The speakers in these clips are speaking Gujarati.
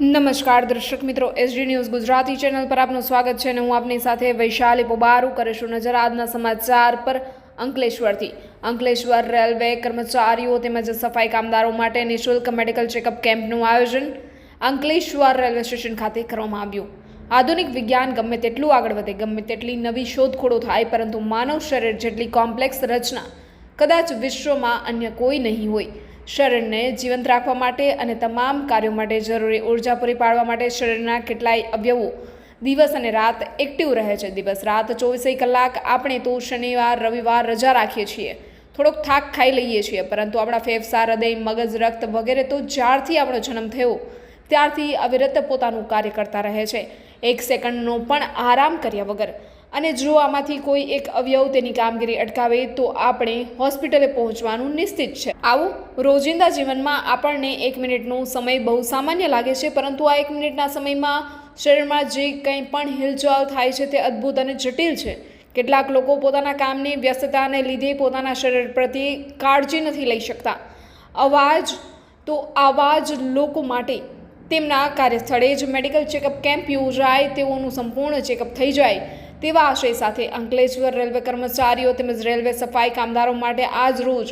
નમસ્કાર દર્શક મિત્રો, એસડી ન્યૂઝ ગુજરાતી ચેનલ પર આપનું સ્વાગત છે અને હું આપની સાથે વૈશાલી પોબારુ કરીશું નજર આજના સમાચાર પર અંકલેશ્વરથી. અંકલેશ્વર રેલવે કર્મચારીઓ તેમજ સફાઈ કામદારો માટે નિઃશુલ્ક મેડિકલ ચેકઅપ કેમ્પનું આયોજન અંકલેશ્વર રેલવે સ્ટેશન ખાતે કરવામાં આવ્યું. આધુનિક વિજ્ઞાન ગમે તેટલું આગળ વધે, ગમે તેટલી નવી શોધખોળો થાય, પરંતુ માનવ શરીર જેટલી કોમ્પ્લેક્સ રચના કદાચ વિશ્વમાં અન્ય કોઈ નહીં હોય. શરીરને જીવંત રાખવા માટે અને તમામ કાર્યો માટે જરૂરી ઊર્જા પૂરી પાડવા માટે શરીરના કેટલાય અવયવો દિવસ અને રાત એક્ટિવ રહે છે. દિવસ, રાત, ચોવીસેય કલાક આપણે તો શનિવાર, રવિવાર રજા રાખીએ છીએ. થોડોક થાક ખાઈ લઈએ છીએ, પરંતુ આપણા ફેફસા, હૃદય, મગજ, રક્ત વગેરે તો જ્યારથી આપણો જન્મ થયો, ત્યારથી અવિરત પોતાનું કાર્ય કરતા રહે છે. એક સેકન્ડનો પણ આરામ કર્યા વગર અને જો આમાંથી કોઈ એક અવયવ તેની કામગીરી અટકાવે, તો આપણે હોસ્પિટલે પહોંચવાનું નિશ્ચિત છે. આવું રોજિંદા જીવનમાં આપણને એક મિનિટનો સમય બહુ સામાન્ય લાગે છે, પરંતુ આ એક મિનિટના સમયમાં શરીરમાં જે કંઈ પણ હિલચાલ થાય છે તે અદ્ભુત અને જટિલ છે. કેટલાક લોકો પોતાના કામની વ્યસ્તતાને લીધે પોતાના શરીર પ્રત્યે કાળજી નથી લઈ શકતા. અવાજ, તો આવા લોકો માટે તેમના કાર્યસ્થળે જ મેડિકલ ચેકઅપ કેમ્પ યોજાય તેઓનું સંપૂર્ણ ચેકઅપ થઈ જાય. તેવા આશય સાથે અંકલેશ્વર રેલવે કર્મચારીઓ તેમજ રેલવે સફાઈ કામદારો માટે આજ રોજ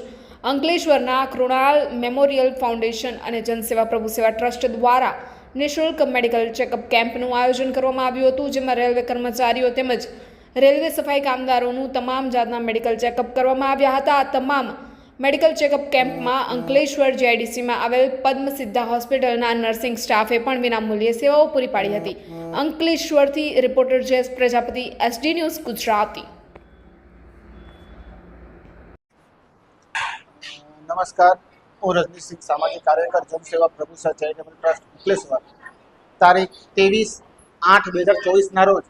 અંકલેશ્વરના કૃણાલ મેમોરિયલ ફાઉન્ડેશન અને જનસેવા પ્રભુ સેવા ટ્રસ્ટ દ્વારા નિઃશુલ્ક મેડિકલ ચેકઅપ કેમ્પનું આયોજન કરવામાં આવ્યું હતું, જેમાં રેલવે કર્મચારીઓ તેમજ રેલવે સફાઈ કામદારોનું તમામ જાતના મેડિકલ ચેકઅપ કરવામાં આવ્યા હતા. તમામ મેડિકલ ચેકઅપ કેમ્પમાં અંકલેશ્વર જીઆઈડીસીમાં આવેલ પદ્મસિદ્ધા હોસ્પિટલના નર્સિંગ સ્ટાફે પણ વિનામૂલ્યે સેવાઓ પૂરી પાડી હતી. અંકલેશ્વરથી reporter Jes Prajapati, SD news Gujarati. નમસ્કાર. હું રજનીશસિંહ સામાજિક કાર્યકર, જનસેવા પ્રભુ ચેરિટેબલ ટ્રસ્ટ, અંકલેશ્વર. તારીખ ત્રેવીસ આઠ બે હજાર ચોવીસના રોજ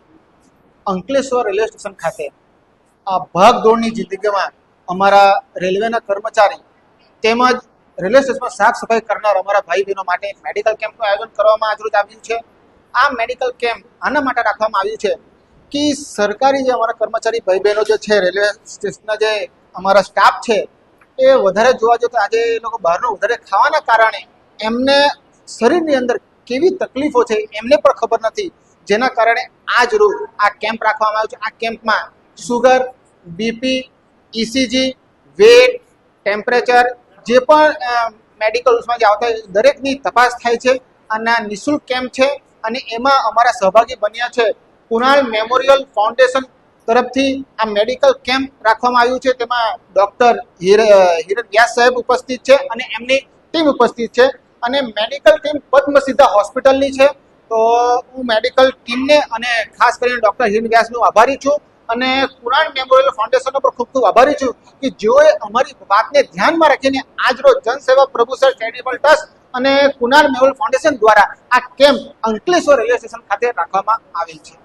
અંકલેશ્વર રેલવે સ્ટેશન ખાતે આ ભાગદોડની જિંદગીમાં અમારા રેલવેના કર્મચારી તેમજ રેલવે સ્ટેશનમાં સાફ સફાઈ કરનાર અમારા ભાઈ બહેનો માટે મેડિકલ કેમ્પનું આયોજન કરવામાં આજરોજ આવ્યું છે. આ મેડિકલ કેમ્પ આના માટે રાખવામાં આવ્યું છે કે સરકારી જે અમારા કર્મચારી ભાઈ બહેનો જે છે, રેલવે સ્ટેશનના જે અમારા સ્ટાફ છે, એ વધારે જોવા જઈએ તો આજે એ લોકો બહારનું વધારે ખાવાના કારણે એમને શરીરની અંદર કેવી તકલીફો છે એમને પણ ખબર નથી. જેના કારણે આજ રોજ આ કેમ્પ રાખવામાં આવ્યો છે. આ કેમ્પમાં sugar, BP ECG weight temperature જે પણ મેડિકલ્સમાં જે આવતા દરેકની તપાસ થાય છે અને આ નિઃશુલ્ક કેમ્પ છે અને એમાં અમારા સહભાગી બન્યા છે. કુણાલ મેમોરિયલ ફાઉન્ડેશન તરફથી આ મેડિકલ કેમ્પ રાખવામાં આવ્યું છે. તેમાં ડોક્ટર હિરન વ્યાસ સાહેબ ઉપસ્થિત છે અને એમની ટીમ ઉપસ્થિત છે. અને મેડિકલ ટીમ પદ્મસિદ્ધા હોસ્પિટલની છે. તો હું મેડિકલ ટીમને અને ખાસ કરીને ડોક્ટર હિરન વ્યાસનો આભારી છું. અને કુણાલ મેમોરિયલ ફાઉન્ડેશન ઉપર ખૂબ ખૂબ આભારી છું કે જેઓએ અમારી વાતને ધ્યાનમાં રાખીને આજરોજ જનસેવા પ્રભુસર ચેરિટેબલ ટ્રસ્ટ અને કુનાર મેમોરિયલ ફાઉન્ડેશન દ્વારા આ કેમ્પ અંકલેશ્વર રેલવે સ્ટેશન ખાતે રાખવામાં આવેલ છે.